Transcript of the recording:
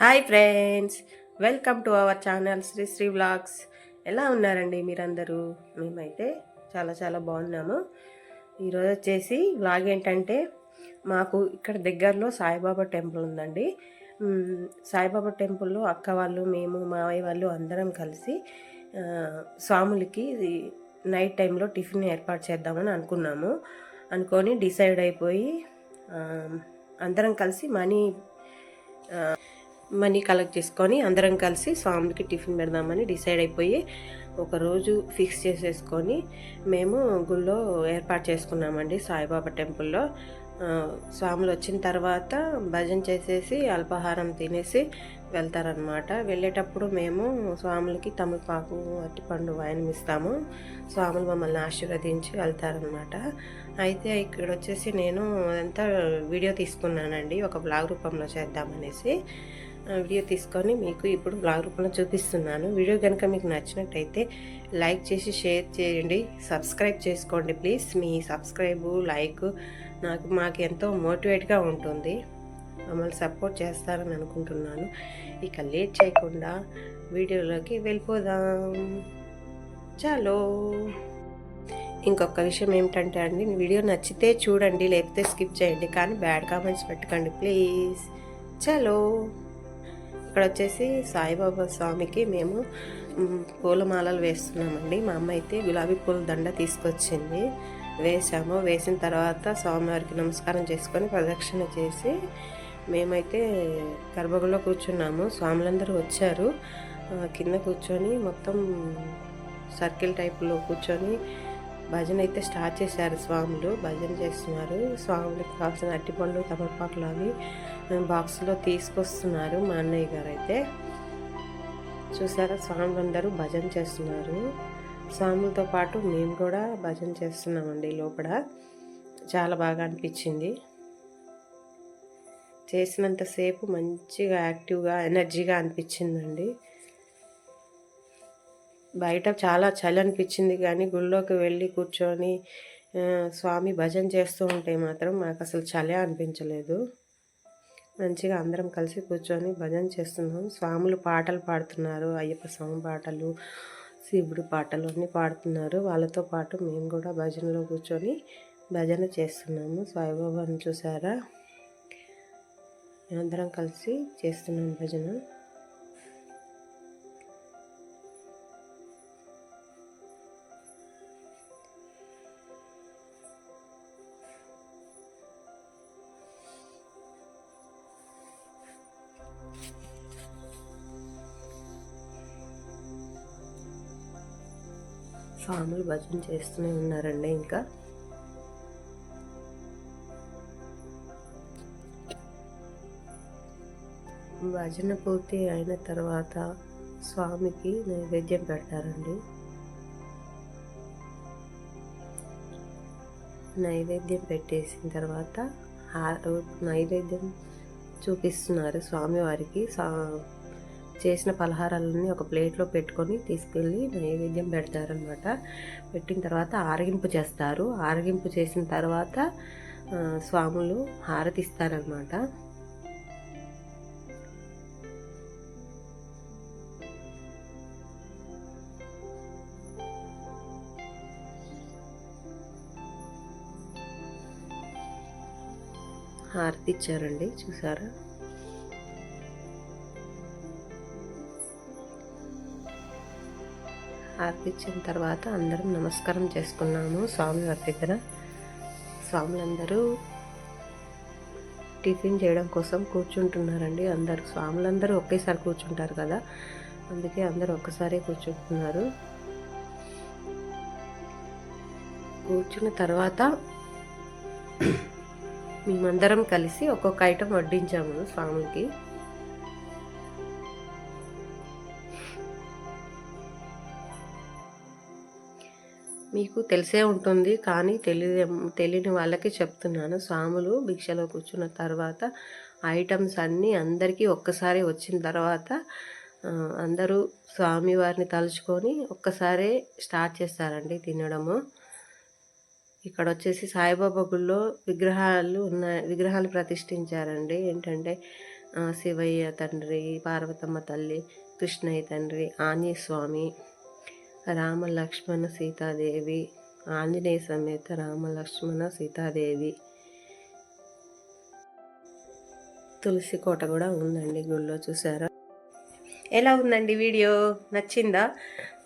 Hi friends welcome to our channel Sri Sri vlogs. ఎలా ఉన్నారండి మీరందరూ? మేమైతే చాలా చాలా బాగున్నాము. ఈరోజు వచ్చేసి వ్లాగ్ ఏంటంటే మాకు ఇక్కడ దగ్గరలో సాయిబాబా టెంపుల్ ఉందండి. సాయిబాబా టెంపుల్లో అక్క వాళ్ళు మేము మావయ్య వాళ్ళు అందరం కలిసి స్వాములకి నైట్ టైంలో టిఫిన్ ఏర్పాటు చేద్దామని అనుకున్నాము. అనుకొని డిసైడ్ అయిపోయి అందరం కలిసి మనీ మనీ కలెక్ట్ చేసుకొని అందరం కలిసి స్వామికి టిఫిన్ పెడదామని డిసైడ్ అయిపోయి ఒకరోజు ఫిక్స్ చేసేసుకొని మేము గుళ్ళో ఏర్పాటు చేసుకున్నామండి సాయిబాబా టెంపుల్లో. స్వాములు వచ్చిన తర్వాత భజన చేసేసి అల్పాహారం తినేసి వెళ్తారనమాట వెళ్ళేటప్పుడు మేము స్వాములకి తమలపాకు అరటిపండు వాయనం ఇస్తాము. స్వాములు మమ్మల్ని ఆశీర్వదించి వెళ్తారనమాట అయితే ఇక్కడ వచ్చేసి నేను అంతా వీడియో తీసుకున్నానండి. ఒక బ్లాగ్ రూపంలో చేద్దామనేసి వీడియో తీసుకొని మీకు ఇప్పుడు బ్లాగ్ రూపంలో చూపిస్తున్నాను. వీడియో కనుక మీకు నచ్చినట్టయితే లైక్ చేసి షేర్ చేయండి. సబ్స్క్రైబ్ చేసుకోండి ప్లీజ్. మీ సబ్స్క్రైబు లైక్ నాకు మాకు ఎంతో మోటివేట్గా ఉంటుంది. మమ్మల్ని సపోర్ట్ చేస్తారని అనుకుంటున్నాను. ఇక లేట్ చేయకుండా వీడియోలోకి వెళ్ళిపోదాం. చాలో. ఇంకొక విషయం ఏమిటంటే అండి వీడియో నచ్చితే చూడండి లేకపోతే స్కిప్ చేయండి కానీ బ్యాడ్ కామెంట్స్ పెట్టకండి ప్లీజ్. చలో. ఇక్కడ వచ్చేసి సాయిబాబా స్వామికి మేము పూలమాలలు వేస్తున్నామండి. మా అమ్మ అయితే గులాబీ పూల దండ తీసుకొచ్చింది. వేసాము వేసిన తర్వాత స్వామివారికి నమస్కారం చేసుకొని ప్రదక్షిణ చేసి మేమైతే గర్భగుడిలో కూర్చున్నాము. స్వాములందరూ వచ్చారు. కింద కూర్చొని మొత్తం సర్కిల్ టైప్లో కూర్చొని భజన అయితే స్టార్ట్ చేశారు స్వాములు. భజన చేస్తున్నారు. స్వాములకు కావాల్సిన అట్టిపళ్ళు తమలపాకులు అవి బాక్స్లో తీసుకొస్తున్నారు మా అన్నయ్య గారు అయితే చూసారా? స్వాములు అందరూ భజన చేస్తున్నారు. స్వాములతో పాటు మేము కూడా భజన చేస్తున్నామండి లోపల. చాలా బాగా అనిపించింది. చేసినంతసేపు మంచిగా యాక్టివ్గా ఎనర్జీగా అనిపించిందండి. బయట చాలా చలి అనిపించింది కానీ గుళ్ళోకి వెళ్ళి కూర్చొని స్వామి భజన చేస్తూ ఉంటే మాత్రం మాకు అసలు చలే అనిపించలేదు. మంచిగా అందరం కలిసి కూర్చొని భజన చేస్తున్నాం. స్వాములు పాటలు పాడుతున్నారు. అయ్యప్ప స్వామి పాటలు శివుడు పాటలు అన్నీ పాడుతున్నారు. వాళ్ళతో పాటు మేము కూడా భజనలో కూర్చొని భజన చేస్తున్నాము. సాయిబాబాని చూసారా? అందరం కలిసి చేస్తున్నాం భజన. స్వాములు భజన చేస్తూనే ఉన్నారండి ఇంకా. భజన పూర్తి అయిన తర్వాత స్వామికి నైవేద్యం పెడతారండి. నైవేద్యం పెట్టేసిన తర్వాత నైవేద్యం చూపిస్తున్నారు స్వామివారికి. సా చేసిన పలహారాలన్నీ ఒక ప్లేట్లో పెట్టుకొని తీసుకెళ్ళి నైవేద్యం పెడతారనమాట పెట్టిన తర్వాత ఆరగింపు చేస్తారు. ఆరగింపు చేసిన తర్వాత స్వాములు హారతి హారతి ఇచ్చారండి చూసారా? హారతి ఇచ్చిన తర్వాత అందరం నమస్కారం చేసుకున్నాము స్వామివారి దగ్గర. స్వాములందరూ టిఫిన్ చేయడం కోసం కూర్చుంటున్నారండి. అందరూ స్వాములందరూ ఒకేసారి కూర్చుంటారు కదా. అందుకే అందరూ ఒక్కసారి కూర్చుంటున్నారు. కూర్చున్న తర్వాత మేమందరం కలిసి ఒక్కొక్క ఐటెం వడ్డించాము స్వామికి. మీకు తెలిసే ఉంటుంది కానీ తెలియ తెలియని వాళ్ళకి చెప్తున్నాను. స్వాములు భిక్షలో కూర్చున్న తర్వాత ఐటమ్స్ అన్నీ అందరికీ ఒక్కసారి వచ్చిన తర్వాత అందరూ స్వామివారిని తలుచుకొని ఒక్కసారే స్టార్ట్ చేస్తారండి తినడము. ఇక్కడ వచ్చేసి సాయిబాబా గుళ్ళో విగ్రహాలు ఉన్నాయి విగ్రహాలు ప్రతిష్ఠించారండి. ఏంటంటే శివయ్య తండ్రి పార్వతమ్మ తల్లి కృష్ణయ్య తండ్రి ఆంజనేయ స్వామి రామ లక్ష్మణ సీతాదేవి ఆంజనేయ సమేత రామ లక్ష్మణ సీతాదేవి. తులసి కోట కూడా ఉందండి గుళ్ళో చూసారా? ఎలా ఉందండి వీడియో? నచ్చిందా?